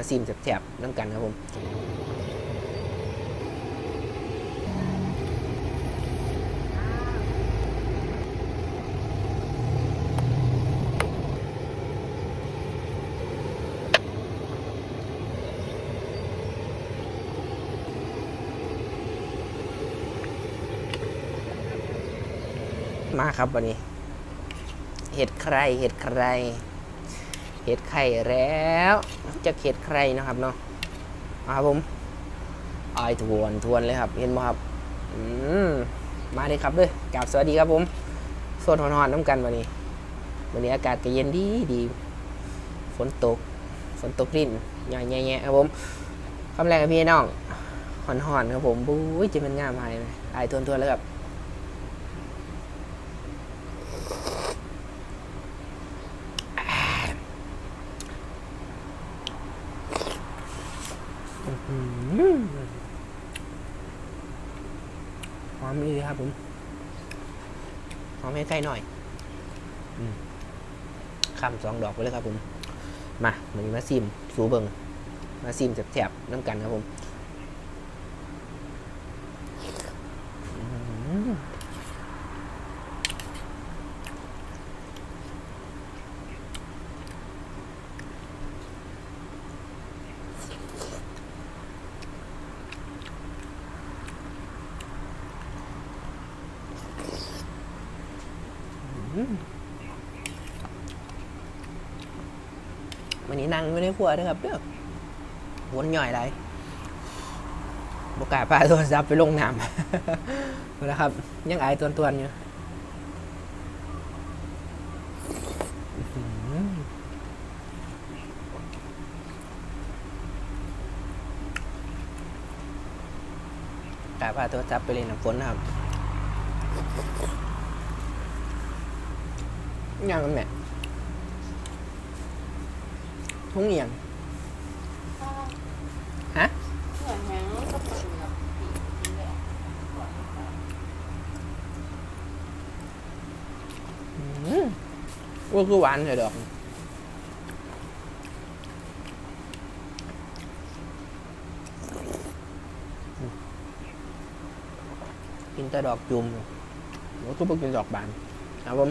มาซิมแสบๆน้ำกันครับผมมาครับวันนี้ เห็ดใคร เห็ดใคร เห็ดไข่แล้วจะเห็ดใครนะครับเนาะมาครับผมไอทวนทวนเลยครับ เห็นไหมครับอืมมาเลยครับด้วยกราบสวัสดีครับผมโซนหอนๆน้ำกันวันนี้วันนี้อากาศก็เย็นดีดีฝนตกฝนตกรินหย่อยแย่ๆครับผมคำแรกกับพี่น้องหอนๆครับผมบุ้ยจะเป็นงามหายไหมไอายทวนๆแล้วครับ หอมดีครับผมหอมให้ใกล้หน่อยอืมคำสองดอกไปเลยครับผม มามันนี้มาซิม สูเบิง มาซิมแสบๆน้ำกันครับผมอืม วันนี้นั่งไม่ได้ครัวด้วยครับเด้อวนหน่อยไรบกล้าปาโทรศัพท์ไปลงน้ำแล้วครับ ยังอายตวนๆอยู่กาปาโทรศัพท์ไปเล่นน้ำฝนนะครับ ยังมันแม่ทุ่งเอียงฮะอืมว่าคือหวานเลยดอกกินแต่ดอกจุ่มแล้วก็ไปกินดอกบานครับผม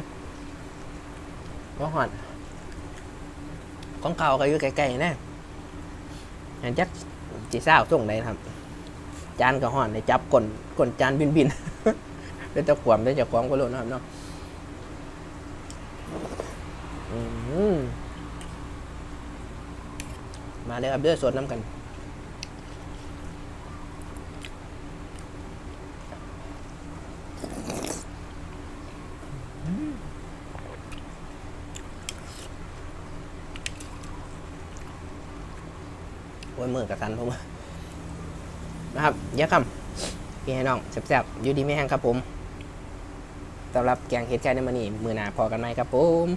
ก็หอนของเขาก็อยู่ใกลๆนะอันจักจีเศร้าส่งได้ครับ จานก็ห่อนได้จับก่นก่นจานบินบินๆได้จะขวมได้จะคล้องก็รู้นะครับเนาะอืมมาเลยครับเด้อสดน้ำกัน โอ้ยมือกับสันผมนะครับเยอะคำพี่ให้น้องแซ่บๆอยู่ดีไม่แห้งครับผมสำหรับแกงเห็ดไก่ในมันนี่มือหนาพอกันไหมครับผม